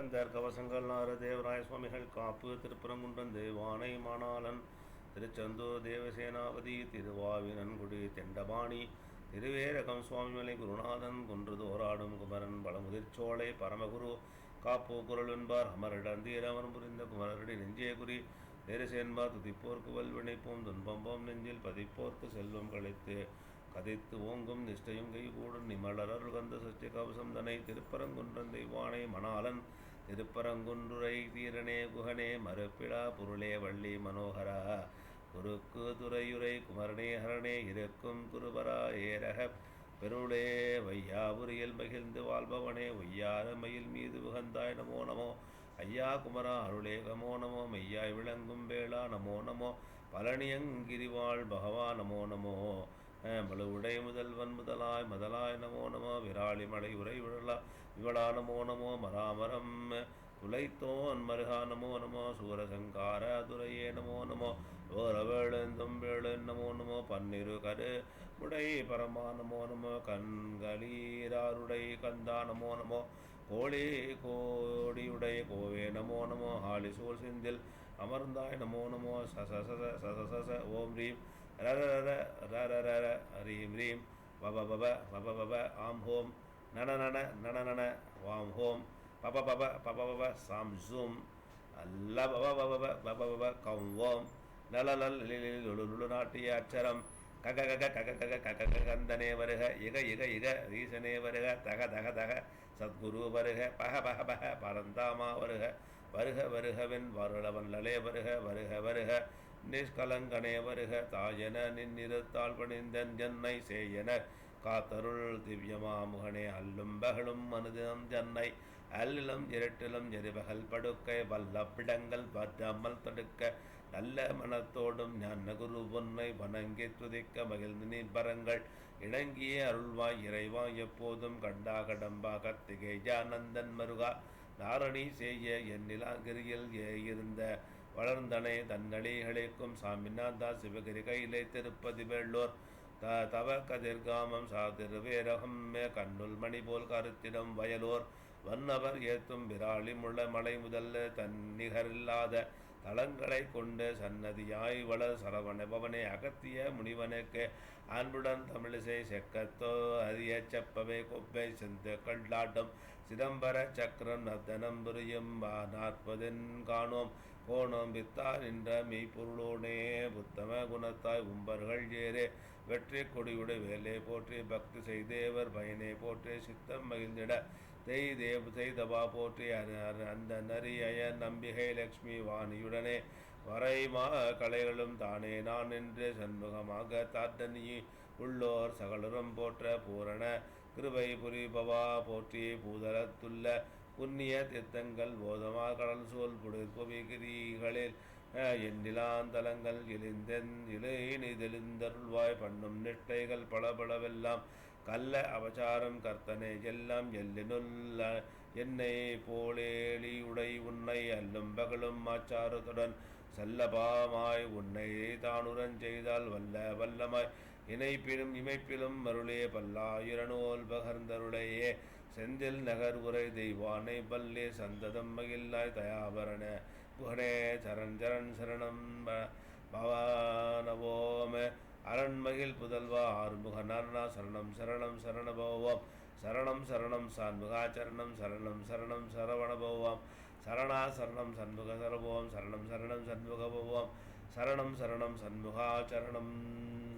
கந்தர் கவசங்கள் நார தேவராய சுவாமிகள் காப்பு திருப்பரங்குன்றம் தேவானை மானாளன் திருச்செந்தூர் தேவசேனாபதி திருவாவினன்குடி தெண்டபாணி திருவேரகம் சுவாமிமலை குருநாதன் குன்றுதோராடும் குமரன் பழமுதிர்ச்சோலை பரமகுரு காப்பு குரல் என்பார் அமரிடம் தீரமரம் புரிந்த குமரடி நெஞ்சே குறி நேரசேன்பா துதிப்போர்க்கு வல்வினைப்போம் துன்பம்போம் நெஞ்சில் பதிப்போர்க்கு செல்வம் கழித்து கதைத்து ஓங்கும் நிஷ்டையும் கைகூடும் நிமலர் கந்த சஷ்டி கவசம் தனை திருப்பரங்குன்றந்தை தெய்வானை மணாலன் திருப்பரங்குன்றுரை தீரனே குகனே மறுப்பிழா பொருளே வள்ளி மனோகரா. குறுக்கு துறையுரை குமரனே ஹரணே இருக்கும் குருபரா ஏரக. பெருளே வையாபுரியில் மகிழ்ந்து வாழ்பவனே ஒய்யார மயில் மீது உகந்தாய் நமோ நமோ. ஐயா குமரா அருளே நமோ நமோ மெய்யாய் விளங்கும் வேளா நமோ நமோ. பழனியங்கிரிவாள் பகவா நமோ நமோ. மலுவுடை முதல்வன் முதலாய் முதலாய் நமோ நமோ விராளி மலை உரை விழலா விவளா நமோ நமோ மராமரம் துளைத்தோன் மருகா நமோ நமோ சூரசங்கார துரையே நமோ நமோ ஓரவேளுந்தும் வேளன் நமோ நமோ பன்னிரு கரு உடை பரமா நமோ நமோ கண்களீராருடை கந்தா நமோ நமோ கோழி கோடியுடைய கோவே நமோ நமோ ஹாலி சூழ் சிந்தில் அமர்ந்தாய் நமோ நமோ சச சச சச சச ஓம் ரீம். ரர ரர ரர ரர ஹரீம் ரீம் வப பப பப பப ஆம் ஹோம் நன நன நன நன வாம் ஹோம் பப பப பப பப சாம் ஜூம் அல்ல பப பப பப பப கம் ஓம் நலலல் லுலு நாட்டிய அச்சரம் கக கக கக கக கக கந்தனே வருக இக இக இக ரீசனே வருக தக தக தக சத்குரு வருக பக பக பக பரந்தாமா வருக வருக வருகவின் வருளவன் லலே வருக வருக வருக நிஷ்கலங்கனே வருக தாயன நின்னிருத்தாள் பணிந்தன் ஜன்னை சேயன. காத்தருள் திவ்யமா முகனே அல்லும் பகலும் மனுதினம் ஜன்னை. அல்லிலும் இரட்டிலும் எரிபகல் படுக்கை வல்ல பிடங்கள் பற்றாமல் தடுக்க. நல்ல மனத்தோடும் ஞான குரு பொன்னை வணங்கி துதிக்க மகிழ்ந்து நீர்பரங்கள் இணங்கிய அருள்வாய் இறைவாய் எப்போதும் கண்டா கடம்பா திகேஜானந்தன் மருகா. நாரணி செய்ய என் நிலாகிரியில் இருந்த. வளர்ந்தனை தன்னடிகளுக்கும் சாமிநாதா சிவகிரி கையிலே திருப்பதி வெள்ளோர். த தவ கதிர்காமம் சா திருவேரகம் மே கண்ணுள் மணி போல் கருத்திடம் வயலூர். வன்னவர் ஏத்தும் விராளி முள்ள மலை முதல்ல தன்னிகரில்லாத தளங்களை கொண்டு சன்னதியாய் வளர் சரவணபவனே அகத்திய முனிவனுக்கு அன்புடன் தமிழிசை செக்கத்தோ அரிய செப்பவை கொப்பை செந்து கள்ளாட்டம். சிதம்பர சக்கரம் நர்த்தனம் புரியும் நாற்பதென் காணோம். கோணம் வித்தார் நின்ற மெய்ப்பொருளோனே புத்தம குணத்தாய் உம்பர்கள் ஏறே. வெற்றி கொடியுடைய வேலை போற்றி பக்தி செய்தேவர் பயனை போற்றி சித்தம் மகிழ்ந்திட தெய் தேவ் செய்தவா போற்றி அந்த நரிய நம்பிகை லக்ஷ்மி வாணியுடனே வரைமா கலைகளும் தானே. நான் என்று சண்முகமாக தாத்தனியை உள்ளோர் சகலரும் போற்ற பூரண கிருபை புரிபவா போற்றி பூதலத்துள்ள புண்ணிய தீர்த்தங்கள் போதமா கடல் சோல் புடிர்புவிகிரிகளில் எண்ணிலாந்தலங்கள் இழிந்தென் இளைநிதெழுந்தருள்வாய் பண்ணும் நிஷ்டைகள் பளபளவெல்லாம் கல்ல அவசாரம் கர்த்தனே எல்லாம் எல்லினுள்ள என்னை போலேலி உடை உன்னை அல்லும் பகலும் ஆச்சாரத்துடன் செல்லபாமாய் உன்னை தானுரன் செய்தால் வல்ல வல்லமாய். இணைப்பிலும் இமைப்பிலும் மருளே பல்லாயிரநூல் பகர்ந்தருளையே. செந்தில் நகர் உரை தெய்வானை பல்லே சந்ததம் மகிழ்லாய் தயாபரண. புகனே சரண் சரண் சரணம் பவானவோம அரண்மகிழ் புதல்வா ஆறுமுக நர்ணா சரணம் சரணம் சரணபோவம். சரணம் சரணம் சான்முகாச்சரணம் சரணம் சரணம் சரவணபோவம். சரணா சரணம் சண்முக சரபோவம் சரணம் சரணம் சண்முகபோவம். சரணம் சரணம் சண்முகாச்சரணம்